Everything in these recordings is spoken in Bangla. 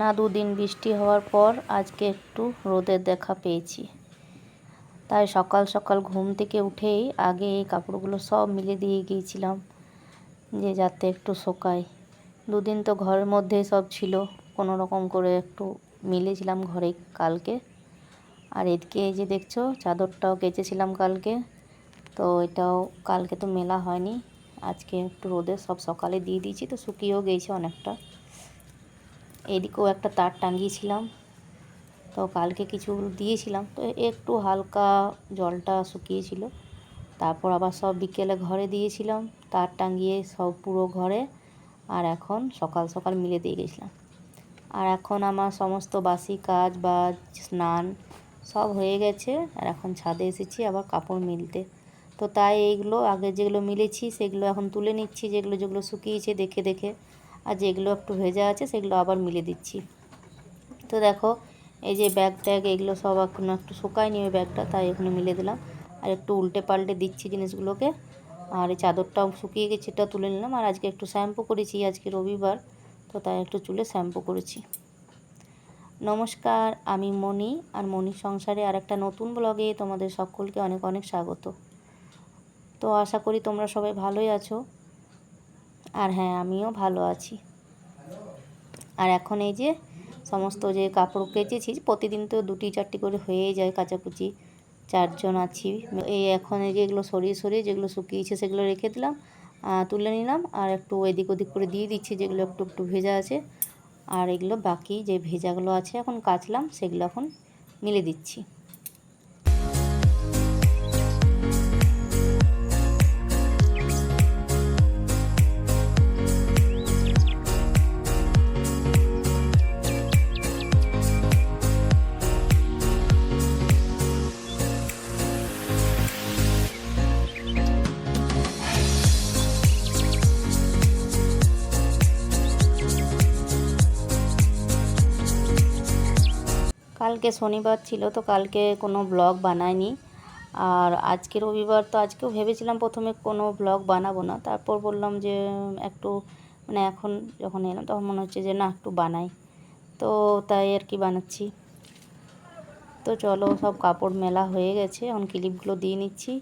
টানা দুদিন বৃষ্টি হওয়ার পর আজকে একটু রোদের দেখা পেয়েছি। তাই সকাল সকাল ঘুম থেকে উঠেই আগে এই কাপড়গুলো সব মিলে দিয়ে গিয়েছিলাম যে যাতে একটু শোকায়। দুদিন তো ঘরের মধ্যেই সব ছিল, কোনো রকম করে একটু মিলেছিলাম ঘরে কালকে। আর এদিকে এই যে দেখছ, চাদরটাও কেচেছিলাম কালকে, তো এটাও কালকে তো মেলা হয়নি। আজকে একটু রোদে সব সকালে দিয়ে দিয়েছি, তো শুকিয়েও গেছে অনেকটা। এদিকেও একটা তার টাঙিয়েছিলাম। তো কালকে কিছু দিয়েছিলাম। তো একটু হালকা জলটা শুকিয়েছিল। তারপর আবার সব বিকেলে ঘরে দিয়েছিলাম। তার টাঙিয়ে সব পুরো ঘরে। আর এখন সকাল সকাল মিলে দিয়ে গেছিলাম। আর এখন আমার সমস্ত বাসি কাজ বা স্নান সব হয়ে গেছে। আর এখন ছাদে এসেছি আবার কাপড় মিলতে। তো তাই এইগুলো আগে যেগুলো মিলেছি সেগুলো এখন তুলে নিচ্ছি। যেগুলো যেগুলো শুকিয়েছে দেখে দেখে। আর যেগুলো একটু ভেজা আছে সেগুলো আবার মিলে দিচ্ছি। তো দেখো, এই যে ব্যাগ ট্যাগ এগুলো সব এখন একটু শুকায়নি ওই ব্যাগটা, তাই এখানে মিলে দিলাম। আর একটু উল্টে পাল্টে দিচ্ছি জিনিসগুলোকে। আর এই চাদরটাও শুকিয়ে গেছে, এটা তুলে নিলাম। আর আজকে একটু শ্যাম্পু করেছি, আজকে রবিবার, তো তাই একটু চুলে শ্যাম্পু করেছি। নমস্কার, আমি মণি। আর মণি সংসারে আর একটা নতুন ব্লগে তোমাদের সকলকে অনেক অনেক স্বাগত। তো আশা করি তোমরা সবাই ভালোই আছো। আর হ্যাঁ আমিও ভালো আছি। আর এখন এই যে সমস্ত যে কাপড় কেচেছি, প্রতিদিন তো দুটি চারটি করে হয়েই যায় কাচাকুচি। চারজন আছি। এই এখন এই যে এগুলো সরিয়ে সরিয়ে যেগুলো শুকিয়েছে সেগুলো রেখে দিলাম তুলে নিলাম। আর একটু এদিক ওদিক করে দিয়ে দিচ্ছি যেগুলো একটু একটু ভেজা আছে। আর এগুলো বাকি যে ভেজাগুলো আছে এখন কাচলাম, সেগুলো এখন মিলে দিচ্ছি। কালকে শনিবার ছিল তো কালকে কোনো ব্লগ বানাইনি। আর আজকে রবিবার তো আজকেও ভেবেছিলাম প্রথমে কোনো ব্লগ বানাবো না। তারপর বললাম যে, একটু মানে এখন যখন এলাম তখন মনে হচ্ছে যে, না, একটু বানাই। তো তাই আর কি বানাচ্ছি। তো চলো সব কাপড় মেলা হয়ে গেছে। এখন ক্লিপগুলো দিয়ে নিচ্ছি।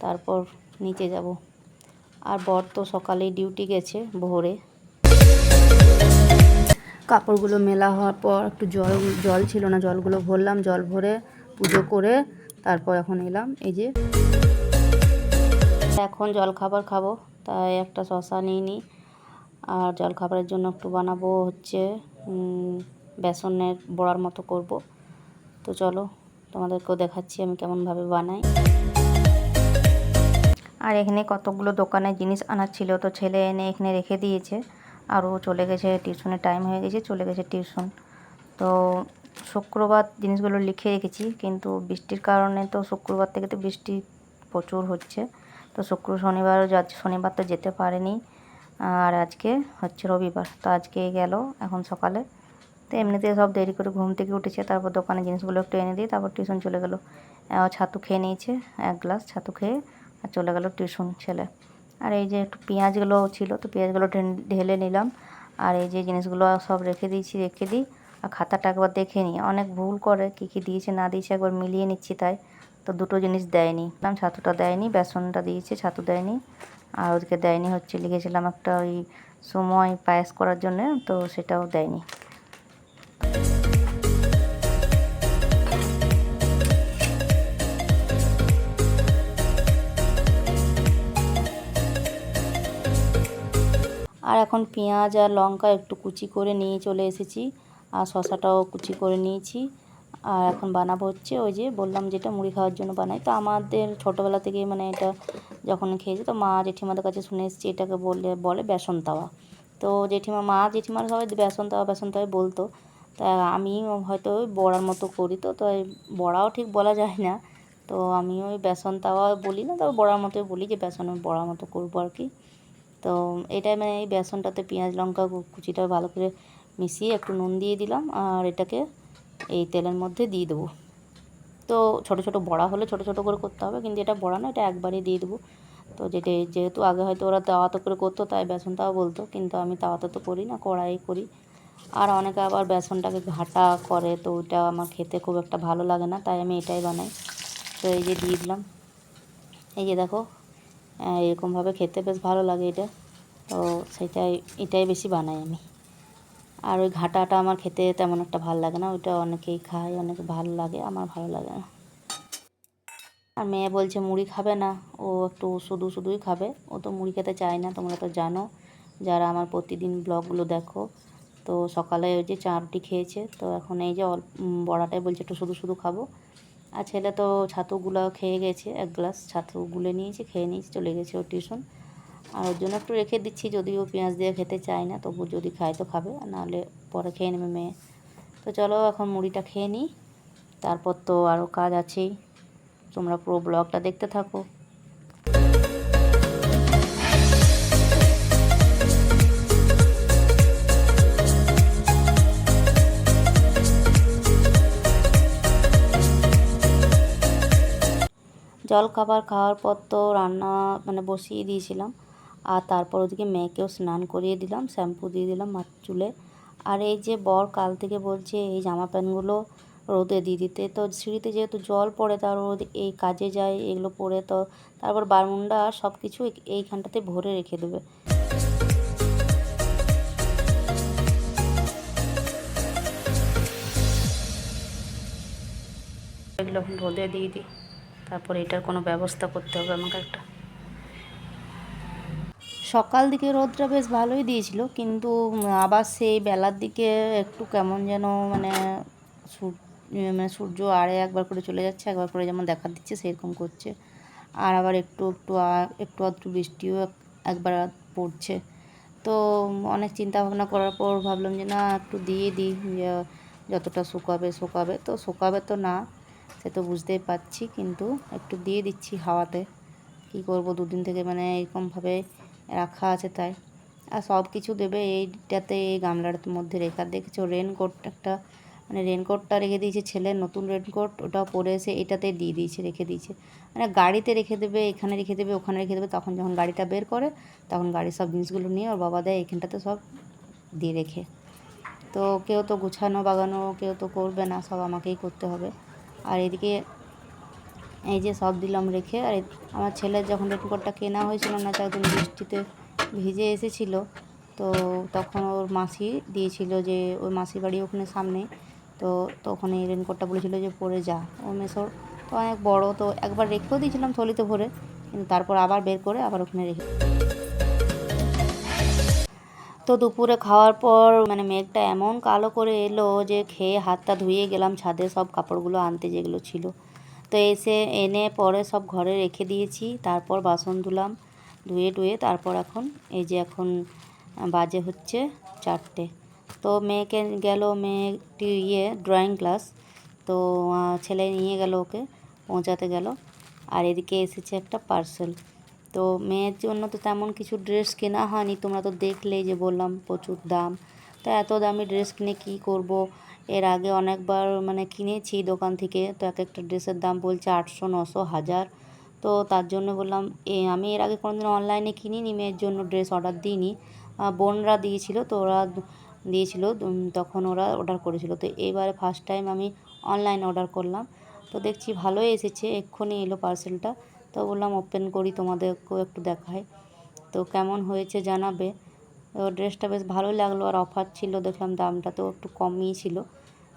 তারপর নিচে যাব। আর বর তো সকালেই ডিউটি গেছে ভোরে। কাপড়গুলো মেলা হওয়ার পর একটু জল জল ছিল না, জলগুলো ভরলাম, জল ভরে পুজো করে তারপর এখন এলাম। এই যে এখন জল খাবার খাব, তাই একটা শশা নিয়ে নিই। আর জল খাবারের জন্য একটু বানাবো হচ্ছে বেসনের বড়ার মতো করব। তো চলো, তোমাদেরকেও দেখাচ্ছি আমি কেমনভাবে বানাই। আর এখানে কতগুলো দোকানে জিনিস আনার ছিল, তো ছেলে এনে এখানে রেখে দিয়েছে। আর ও চলে গেছে, টিউশনের টাইম হয়ে গেছে, চলে গেছে টিউশন। তো শুক্রবার জিনিসগুলো লিখে রেখেছি, কিন্তু বৃষ্টির কারণে তো শুক্রবার থেকে তো বৃষ্টি প্রচুর হচ্ছে। তো শুক্র শনিবারও যাচ্ছে, শনিবার তো যেতে পারেনি। আর আজকে হচ্ছে রবিবার, তো আজকে গেল এখন সকালে। তো এমনিতে সব দেরি করে ঘুম থেকে উঠেছে, তারপর দোকানে জিনিসগুলো একটু এনে দিই তারপর টিউশন চলে গেলো। ছাতু খেয়ে নিয়েছে, এক গ্লাস ছাতু খেয়ে আর চলে গেল টিউশন ছেলে। আর এই যে একটু পেঁয়াজগুলো ছিল, তো পেঁয়াজগুলো ঢেলে নিলাম। আর এই যে জিনিসগুলো সব রেখে দিয়েছি, রেখে দিই। আর খাতাটা একবার দেখে নিই। অনেক ভুল করে, কী কী দিয়েছে না দিয়েছে একবার মিলিয়ে নিচ্ছি তাই। তো দুটো জিনিস দেয়নি। ছাতুটা দেয়নি, বেসনটা দিয়েছে, ছাতু দেয়নি। আর ওদিকে দেয়নি হচ্ছে, লিখেছিলাম একটা ওই সময় পায়েস করার জন্য, তো সেটাও দেয়নি। আর এখন পেঁয়াজ আর লঙ্কা একটু কুচি করে নিয়ে চলে এসেছি আর শশাটাও কুচি করে নিয়েছি। আর এখন বানাবো হচ্ছে ওই যে বললাম যেটা মুড়ি খাওয়ার জন্য বানাই। তো আমাদের ছোটোবেলা থেকে মানে এটা যখন খেয়েছি তো মা জেঠিমাদের কাছে শুনে এসেছি, এটাকে বলে বলে বেসন তাওয়া। তো জেঠিমা, মা জেঠিমার সবাই বেসন তাওয়া, বেসন তাওয়াই বলতো। তা আমি হয়তো ওই বড়ার মতো করি তো তো বড়াও ঠিক বলা যায় না। তো আমি ওই বেসন তাওয়া বলি না তবে বড়ার মতোই বলি যে বেসনের বড়ার মতো করব আর কি। তো এটাই মানে এই বেসনটাতে পেঁয়াজ, লঙ্কা কুচিটা ভালো করে মিশিয়ে একটু নুন দিয়ে দিলাম আর এটাকে এই তেলের মধ্যে দিয়ে দেবো। তো ছোট ছোট বড়া হলে ছোট ছোট করে করতে হবে কিন্তু এটা বড়া না এটা একবারে দিয়ে দেবো। তো যেটা, যেহেতু আগে হয়তো ওরা তাওয়াতে করে করতো তাই বেসন তাওয়া বলতো, কিন্তু আমি তাওয়াতে তো করি না কড়াই করি। আর অনেকে আবার বেসনটাকে ঘাটা করে তো ওইটা আমার খেতে খুব একটা ভালো লাগে না, তাই আমি এটাই বানাই। তো এই যে দিয়ে দিলাম। এই যে দেখো এরকমভাবে খেতে বেশ ভালো লাগে এটা। তো সেটাই, এটাই বেশি বানাই আমি। আর ওই ঘাটাটা আমার খেতে তেমন একটা ভালো লাগে না, ওইটা অনেকেই খায়, অনেক ভালো লাগে, আমার ভালো লাগে না। আর মেয়ে বলছে, মুড়ি খাবে না, ও একটু শুধু শুধুই খাবে। ও তো মুড়ি খেতে চায় না, তোমরা তো জানো। যারা আমার প্রতিদিন ব্লগগুলো দেখো, তো সকালে ওই যে চা রুটি খেয়েছে, তো এখন এই যে বড়াটাই বলছে, একটু শুধু শুধু খাব। আর ছেলে তো ছাতুগুলো খেয়ে গেছে, এক গ্লাস ছাতু গুলে নিয়েছে, খেয়ে নিয়েছে, চলে গেছে ওর টিউশন। আর ওর জন্য একটু রেখে দিচ্ছি, যদিও পেঁয়াজ দিয়ে খেতে চায় না, তবু যদি খায় তো খাবে নাহলে পরে খেয়ে নেবে মেয়ে। তো চলো এখন মুড়িটা খেয়ে নিই, তারপর তো আরও কাজ আছেই। তোমরা পুরো ব্লগটা দেখতে থাকো। জল খাবার খাওয়ার পর তো রান্না মানে বসিয়ে দিয়েছিলাম। আর তারপর ওদিকে মেয়েকেও স্নান করিয়ে দিলাম, শ্যাম্পু দিয়ে দিলাম মাথ চুলে। আর এই যে বর কাল থেকে বলছে, এই জামা প্যান্টগুলো রোদে দিয়ে দিতে। তো সিঁড়িতে যেহেতু জল পড়ে, তার রোদ এই কাজে যায়, এগুলো পরে তো তারপর বারমুন্ডা সব কিছু এইখানটাতে ভরে রেখে দেবে। এগুলো রোদে দিয়ে দিই। তারপর এটার কোনো ব্যবস্থা করতে হবে আমাকে একটা। সকাল দিকে রোদটা বেশ ভালোই দিয়েছিল, কিন্তু আবার সেই বেলার দিকে একটু কেমন যেন মানে মানে সূর্য আড়ে একবার করে চলে যাচ্ছে, একবার করে যেমন দেখা দিচ্ছে সেরকম করছে। আর আবার একটু একটু একটু আধটু বৃষ্টিও এক- একবার পড়ছে। তো, অনেক চিন্তা ভাবনা করার পর ভাবলাম যে না, একটু দিয়ে দিই যতটা শুকাবে শুকাবে। তো শুকাবে তো না সে তো বুঝতেই পারছি, কিন্তু একটু দিয়ে দিচ্ছি হাওয়াতে। কী করব? দুদিন থেকে মানে এরকমভাবে রাখা আছে তাই। আর সব কিছু দেবে এইটাতে, এই গামলার মধ্যে রেখা। দেখেছ রেনকোট একটা মানে রেনকোটটা রেখে দিয়েছে ছেলের নতুন রেনকোট ওটা পরে এসে এটাতে দিয়ে দিয়েছে, রেখে দিয়েছে। মানে গাড়িতে রেখে দেবে, এখানে রেখে দেবে, ওখানে রেখে দেবে। তখন যখন গাড়িটা বের করে, তখন গাড়ির সব জিনিসগুলো নিয়ে ওর বাবা দেয়, এখানটাতে সব দিয়ে রেখে। তো কেউ তো গুছানো, বাগানো, কেউ তো করবে না, সব আমাকেই করতে হবে। আর এদিকে এই যে সব দিলাম রেখে, আর আমার ছেলের যখন রেনকোটটা কেনা হয়েছিল না একদম বৃষ্টিতে ভিজে এসেছিল, তো তখন ওর মাসি দিয়েছিল যে ওই মাসির বাড়ি ওখানে সামনে, তো তখন এই রেনকোটটা বলেছিল যে পরে যা। ও মেসোর তো অনেক বড়, তো একবার রেখেও দিয়েছিলাম থলিতে ভরে, কিন্তু তারপর আবার বের করে আবার ওখানে রেখে তো দুপুরে খাওয়ার পর মানে মেঘটা এমন কালো করে এলো যে খেয়ে হাতটা ধুয়ে গেলাম ছাদে সব কাপড়গুলো আনতে যেগুলো ছিল। তো এসে, এনে পরে সব ঘরে রেখে দিয়েছি, তারপর বাসন ধুলাম, ধুয়ে টুয়ে তারপর এখন, এই যে এখন বাজে হচ্ছে চারটে। তো মেয়েকে গেল, মেয়েটি ইয়ে ড্রয়িং ক্লাস তো ছেলে নিয়ে গেল ওকে, পৌঁছাতে গেল। আর এদিকে এসেছে একটা পার্সেল তো মেয়ের জন্য তো তেমন কিছু ড্রেস কেনা হয়নি। তোমরা তো দেখলেই যে বললাম, প্রচুর দাম। তো এত দামি ড্রেস কিনে কী করব? এর আগে অনেকবার মানে কিনেছি দোকান থেকে। তো এক একটা ড্রেসের দাম বলছে আটশো, নশো, হাজার। তো তার জন্য বললাম, এ, আমি এর আগে কোনোদিন অনলাইনে কিনিনি, মেয়ের জন্য ড্রেস অর্ডার দিইনি। বোনরা দিয়েছিল, তো ওরা দিয়েছিল তখন ওরা অর্ডার করেছিল। তো এবারে ফার্স্ট টাইম আমি অনলাইন অর্ডার করলাম। তো দেখছি ভালোই এসেছে, এক্ষুনি এলো পার্সেলটা তো বললাম ওপেন করি তোমাদেরকেও একটু দেখাই। তো কেমন হয়েছে জানাবে? ও ড্রেসটা বেশ ভালোই লাগল, আর অফার ছিল, দেখলাম দামটা তো একটু কমই ছিল।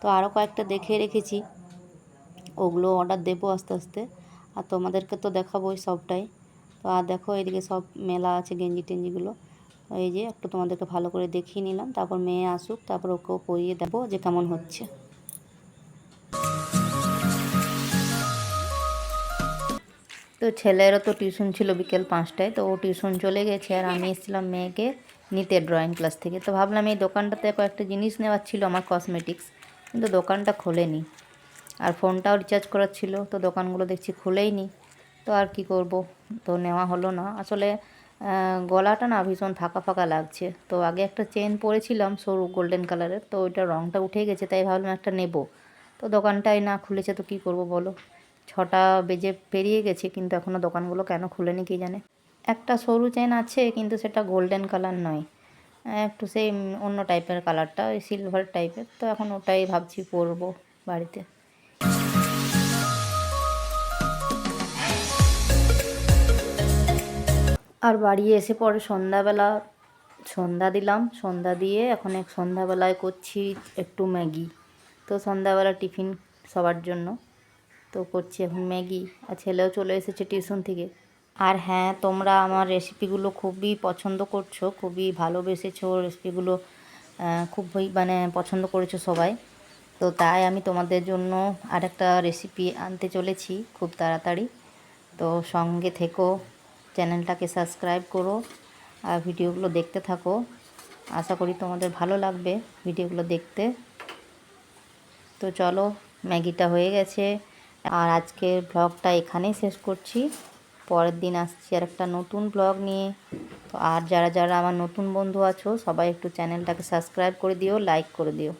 তো আরও কয়েকটা দেখে রেখেছি। ওগুলো অর্ডার দেবো আস্তে আস্তে। আর তোমাদেরকে তো দেখাবোই সবটাই। তো আর দেখো, এদিকে সব মেলা আছে, গেঞ্জি টেঞ্জিগুলো। এই যে একটু তোমাদেরকে ভালো করে দেখিয়ে নিলাম। তারপর মেয়ে আসুক, তারপর ওকেও পরিয়ে দেবো যে কেমন হচ্ছে। তো ছেলেরও তো টিউশন ছিল বিকেল পাঁচটায়, তো ও টিউশন চলে গেছে আর আমি এসেছিলাম মেয়েকে নিতে ড্রয়িং ক্লাস থেকে। তো ভাবলাম এই দোকানটাতে কয়েকটা জিনিস নেওয়ার ছিল আমার কসমেটিক্স কিন্তু দোকানটা খোলেনি। আর ফোনটাও রিচার্জ করার ছিল, তো দোকানগুলো দেখছি খুলেই নি তো আর কি করব, তো নেওয়া হলো না। আসলে গলাটা না ভীষণ ফাঁকা ফাঁকা লাগছে। তো আগে একটা চেন পরেছিলাম সরু গোল্ডেন কালারের তো ওইটা রঙটা উঠে গেছে, তাই ভাবলাম একটা নেব। তো দোকানটাই না খুলেছে, তো কী করব বলো? ছটা বেজে পেরিয়ে গেছে, কিন্তু এখনও দোকানগুলো কেন খুলেনি কে জানে? একটা সরু চেন আছে, কিন্তু সেটা গোল্ডেন কালার নয়। একটু সেই অন্য টাইপের কালারটা ওই সিলভার টাইপের তো এখন ওটাই ভাবছি পরবো বাড়িতে। আর বাড়ি এসে পরে সন্ধ্যাবেলা সন্ধ্যা দিলাম, সন্ধ্যা দিয়ে এখন এক সন্ধ্যাবেলায় করছি একটু ম্যাগি। তো সন্ধ্যাবেলা টিফিন সবার জন্য। তো করছি এখন ম্যাগি আর ছেলেও চলে এসেছে টিউশন থেকে। আর হ্যাঁ তোমরা আমার রেসিপিগুলো খুবই পছন্দ করছ, খুবই ভালোবেসেছো রেসিপিগুলো খুবই মানে পছন্দ করেছ সবাই। তো তাই আমি তোমাদের জন্য আরেকটা রেসিপি আনতে চলেছি খুব তাড়াতাড়ি। তো সঙ্গে থেকো, চ্যানেলটাকে সাবস্ক্রাইব করো আর ভিডিওগুলো দেখতে থাকো। আশা করি তোমাদের ভালো লাগবে ভিডিওগুলো দেখতে। তো চলো, ম্যাগিটা হয়ে গেছে। আর আজকের ব্লগটা এখানেই শেষ করছি। পরের দিন আসছি আর একটা নতুন ব্লগ নিয়ে। তো আর যারা যারা আমার নতুন বন্ধু আছো, সবাই একটু চ্যানেলটাকে সাবস্ক্রাইব করে দিও, লাইক করে দিও।